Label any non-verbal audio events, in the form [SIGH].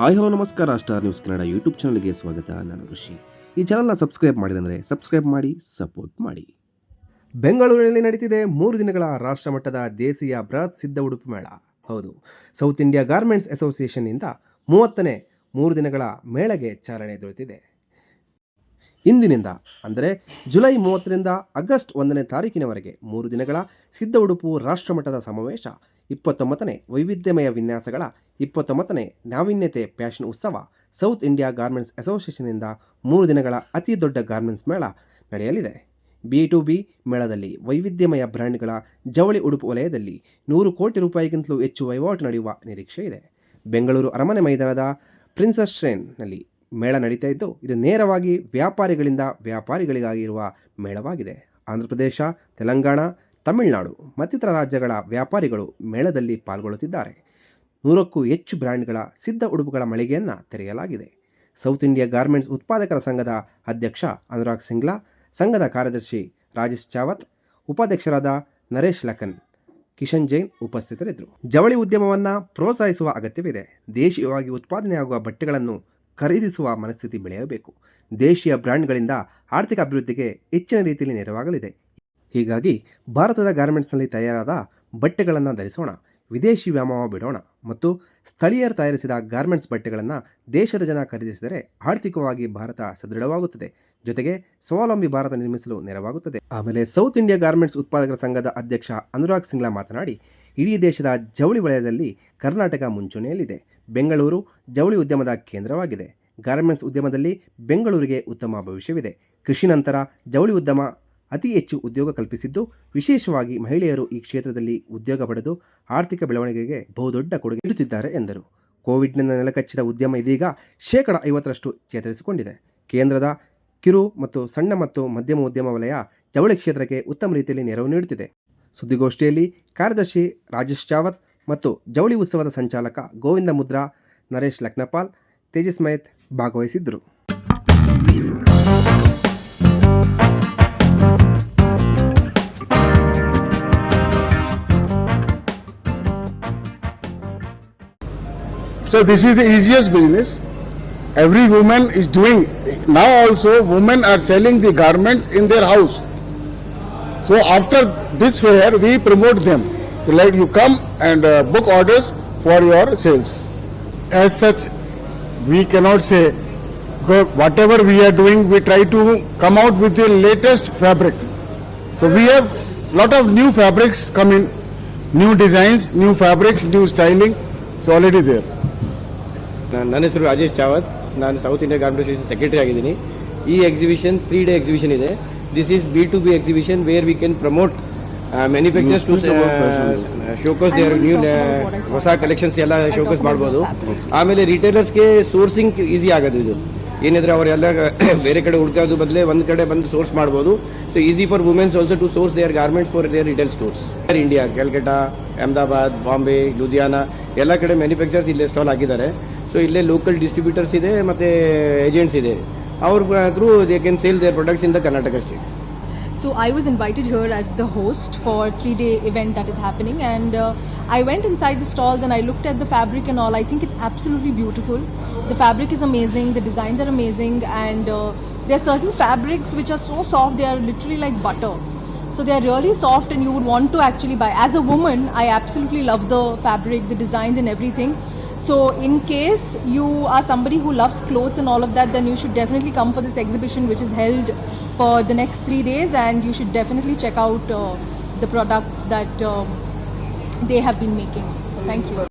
Hi hello ನಮಸ್ಕಾರ, star news Kannada YouTube ಚಾನಲ್ಗೆ ಸ್ವಾಗತ. ನಾನು ಋಷಿ ಈ ಚಾನಲ್ನ ಸಬ್ಸ್ಕ್ರೈಬ್ ಮಾಡಿದಂದರೆ ಸಬ್ಸ್ಕ್ರೈಬ್ ಮಾಡಿ, ಸಪೋರ್ಟ್ ಮಾಡಿ. ಬೆಂಗಳೂರಿನಲ್ಲಿ ನಡೀತಿದೆ ಮೂರು ದಿನಗಳ ರಾಷ್ಟ್ರಮಟ್ಟದ ದೇಸಿಯ ಬೃಹತ್ ಸಿದ್ಧ ಉಡುಪು ಮೇಳ. ಹೌದು ಸೌತ್ ಇಂಡಿಯಾ ಗಾರ್ಮೆಂಟ್ಸ್ ಅಸೋಸಿಯೇಷನ್ನಿಂದ ಮೂವತ್ತನೇ ಮೂರು ದಿನಗಳ ಮೇಳಗೆ ಚಾಲನೆ ದೊರೆತಿದೆ. ಇಂದಿನಿಂದ, ಅಂದರೆ ಜುಲೈ ಮೂವತ್ತರಿಂದ ಆಗಸ್ಟ್ ಒಂದನೇ ತಾರೀಕಿನವರೆಗೆ ಮೂರು ದಿನಗಳ ಸಿದ್ಧ ಉಡುಪು ರಾಷ್ಟ್ರಮಟ್ಟದ ಸಮಾವೇಶ ಇಪ್ಪತ್ತೊಂಬತ್ತನೇ ವೈವಿಧ್ಯಮಯ ವಿನ್ಯಾಸಗಳ ಇಪ್ಪತ್ತೊಂಬತ್ತನೇ ನಾವೀನ್ಯತೆ ಫ್ಯಾಷನ್ ಉತ್ಸವ ಸೌತ್ ಇಂಡಿಯಾ ಗಾರ್ಮೆಂಟ್ಸ್ ಅಸೋಸಿಯೇಷನ್ನಿಂದ ಮೂರು ದಿನಗಳ ಅತಿ ದೊಡ್ಡ ಗಾರ್ಮೆಂಟ್ಸ್ ಮೇಳ ನಡೆಯಲಿದೆ. ಬಿ ಟು ಬಿ ಮೇಳದಲ್ಲಿ ವೈವಿಧ್ಯಮಯ ಬ್ರ್ಯಾಂಡ್ಗಳ ಜವಳಿ ಉಡುಪು ವಲಯದಲ್ಲಿ ನೂರು ಕೋಟಿ ರೂಪಾಯಿಗಿಂತಲೂ ಹೆಚ್ಚು ವಹಿವಾಟು ನಡೆಯುವ ನಿರೀಕ್ಷೆ ಇದೆ. ಬೆಂಗಳೂರು ಅರಮನೆ ಮೈದಾನದ ಪ್ರಿನ್ಸಸ್ ಟ್ರೇನ್ನಲ್ಲಿ ಮೇಳ ನಡೀತಾ ಇದ್ದು, ಇದು ನೇರವಾಗಿ ವ್ಯಾಪಾರಿಗಳಿಂದ ವ್ಯಾಪಾರಿಗಳಿಗಾಗಿರುವ ಮೇಳವಾಗಿದೆ. ಆಂಧ್ರಪ್ರದೇಶ, ತೆಲಂಗಾಣ ತಮಿಳುನಾಡು ಮತ್ತಿತರ ರಾಜ್ಯಗಳ ವ್ಯಾಪಾರಿಗಳು ಮೇಳದಲ್ಲಿ ಪಾಲ್ಗೊಳ್ಳುತ್ತಿದ್ದಾರೆ. ನೂರಕ್ಕೂ ಹೆಚ್ಚು ಬ್ರ್ಯಾಂಡ್ಗಳ ಸಿದ್ಧ ಉಡುಪುಗಳ ಮಳಿಗೆಯನ್ನು ತೆರೆಯಲಾಗಿದೆ. ಸೌತ್ ಇಂಡಿಯಾ ಗಾರ್ಮೆಂಟ್ಸ್ ಉತ್ಪಾದಕರ ಸಂಘದ ಅಧ್ಯಕ್ಷ ಅನುರಾಗ್ ಸಿಂಗ್ಲಾ, ಸಂಘದ ಕಾರ್ಯದರ್ಶಿ ರಾಜೇಶ್ ಚಾವತ್, ಉಪಾಧ್ಯಕ್ಷರಾದ ನರೇಶ್ ಲಖನ್, ಕಿಶನ್ ಜೈನ್ ಉಪಸ್ಥಿತರಿದ್ದರು. ಜವಳಿ ಉದ್ಯಮವನ್ನು ಪ್ರೋತ್ಸಾಹಿಸುವ ಅಗತ್ಯವಿದೆ. ದೇಶೀಯವಾಗಿ ಉತ್ಪಾದನೆಯಾಗುವ ಬಟ್ಟೆಗಳನ್ನು ಖರೀದಿಸುವ ಮನಸ್ಥಿತಿ ಬೆಳೆಯಬೇಕು. ದೇಶೀಯ ಬ್ರ್ಯಾಂಡ್ಗಳಿಂದ ಆರ್ಥಿಕ ಅಭಿವೃದ್ಧಿಗೆ ಹೆಚ್ಚಿನ ರೀತಿಯಲ್ಲಿ ನೆರವಾಗಲಿದೆ. ಹೀಗಾಗಿ ಭಾರತದ ಗಾರ್ಮೆಂಟ್ಸ್ನಲ್ಲಿ ತಯಾರಾದ ಬಟ್ಟೆಗಳನ್ನು ಧರಿಸೋಣ, ವಿದೇಶಿ ವ್ಯಾಮೋಹ ಬಿಡೋಣ ಮತ್ತು ಸ್ಥಳೀಯರು ತಯಾರಿಸಿದ ಗಾರ್ಮೆಂಟ್ಸ್ ಬಟ್ಟೆಗಳನ್ನು ದೇಶದ ಜನ ಖರೀದಿಸಿದರೆ ಆರ್ಥಿಕವಾಗಿ ಭಾರತ ಸದೃಢವಾಗುತ್ತದೆ, ಜೊತೆಗೆ ಸ್ವಾವಲಂಬಿ ಭಾರತ ನಿರ್ಮಿಸಲು ನೆರವಾಗುತ್ತದೆ. ಆಮೇಲೆ ಸೌತ್ ಇಂಡಿಯಾ ಗಾರ್ಮೆಂಟ್ಸ್ ಉತ್ಪಾದಕರ ಸಂಘದ ಅಧ್ಯಕ್ಷ ಅನುರಾಗ್ ಸಿಂಗ್ಲಾ ಮಾತನಾಡಿ, ಇಡೀ ದೇಶದ ಜವಳಿ ವಲಯದಲ್ಲಿ ಕರ್ನಾಟಕ ಮುಂಚೂಣಿಯಲ್ಲಿದೆ. ಬೆಂಗಳೂರು ಜವಳಿ ಉದ್ಯಮದ ಕೇಂದ್ರವಾಗಿದೆ. ಗಾರ್ಮೆಂಟ್ಸ್ ಉದ್ಯಮದಲ್ಲಿ ಬೆಂಗಳೂರಿಗೆ ಉತ್ತಮ ಭವಿಷ್ಯವಿದೆ. ಕೃಷಿ ನಂತರ ಜವಳಿ ಉದ್ಯಮ ಅತಿ ಹೆಚ್ಚು ಉದ್ಯೋಗ ಕಲ್ಪಿಸಿದ್ದು, ವಿಶೇಷವಾಗಿ ಮಹಿಳೆಯರು ಈ ಕ್ಷೇತ್ರದಲ್ಲಿ ಉದ್ಯೋಗ ಪಡೆದು ಆರ್ಥಿಕ ಬೆಳವಣಿಗೆಗೆ ಬಹುದೊಡ್ಡ ಕೊಡುಗೆ ನೀಡುತ್ತಿದ್ದಾರೆ ಎಂದರು. ಕೋವಿಡ್ನಿಂದ ನೆಲಕಚ್ಚಿದ ಉದ್ಯಮ ಇದೀಗ ಶೇಕಡ ಐವತ್ತರಷ್ಟು ಚೇತರಿಸಿಕೊಂಡಿದೆ. ಕೇಂದ್ರದ ಕಿರು ಮತ್ತು ಸಣ್ಣ ಮತ್ತು ಮಧ್ಯಮ ಉದ್ಯಮ ವಲಯ ಜವಳಿ ಕ್ಷೇತ್ರಕ್ಕೆ ಉತ್ತಮ ರೀತಿಯಲ್ಲಿ ನೆರವು ನೀಡುತ್ತಿದೆ. ಸುದ್ದಿಗೋಷ್ಠಿಯಲ್ಲಿ ಕಾರ್ಯದರ್ಶಿ ರಾಜೇಶ್ ಚಾವತ್ ಮತ್ತು ಜವಳಿ ಉತ್ಸವದ ಸಂಚಾಲಕ ಗೋವಿಂದ ಮುದ್ರಾ, ನರೇಶ್ ಲಕ್ನಪಾಲ್, ತೇಜಸ್ ಮೈತ್ ಭಾಗವಹಿಸಿದ್ದರು. So this is the easiest business. Every woman is doing. Now also women are selling the garments in their house. So after this fair, we promote them. Like you come and uh, book orders for your sales. As such, we cannot say whatever we are doing, we try to come out with the latest fabric. So we have lot of new fabrics coming, new designs, new fabrics, new styling. It's already there. ನಾನ್- ನನ್ನ ಹೆಸರು ರಾಜೇಶ್ ಚಾವತ್. ನಾನು South India garment association secretary ಆಗಿದ್ದೀನಿ. ಈ exhibition three day exhibition ಇದೆ. This is B to B exhibition where we can promote manufacturers to showcase their new ಹೊಸ collections ಎಲ್ಲ showcase ಮಾಡ್ಬೋದು. ಆಮೇಲೆ ರಿಟೇಲರ್ಸ್ಗೆ ಸೋರ್ಸಿಂಗ್ ಈಸಿ ಆಗೋದು ಇದು. ಏನಿದ್ರೆ ಅವರೆಲ್ಲ [COUGHS] ಬೇರೆ ಕಡೆ ಹುಡ್ಕೋದು ಬದಲೇ ಒಂದು ಕಡೆ ಬಂದು ಸೋರ್ಸ್ ಮಾಡ್ಬೋದು. So easy for womens also to source their garments for their retail stores India Calcutta Ahmedabad Bombay Ludhiana ಎಲ್ಲ ಕಡೆ ಮ್ಯಾನುಫ್ಯಾಕ್ಚರ್ಸ್ ಇಲ್ಲಿ ಸ್ಟಾಲ್ ಆಗಿದ್ದಾರೆ. ಸೊ ಇಲ್ಲೇ ಲೋಕಲ್ ಡಿಸ್ಟ್ರಿಬ್ಯೂಟರ್ಸ್ ಇದೆ ಮತ್ತು ಏಜೆಂಟ್ಸ್ ಇದೆ ಅವ್ರ through they can sale their products in the Karnataka state So I was invited here as the host for three-day event that is happening, and uh, I went inside the stalls and I looked at the fabric and all. I think it's absolutely beautiful. The fabric is amazing. The designs are amazing, and uh, there are certain fabrics which are so soft they are literally like butter. So they are really soft, and you would want to actually buy. As a woman, I absolutely love the fabric, the designs, and everything. So, in case you are somebody who loves clothes and all of that, then you should definitely come for this exhibition, which is held for the next three days, and you should definitely check out uh, the products that uh, they have been making. Thank you.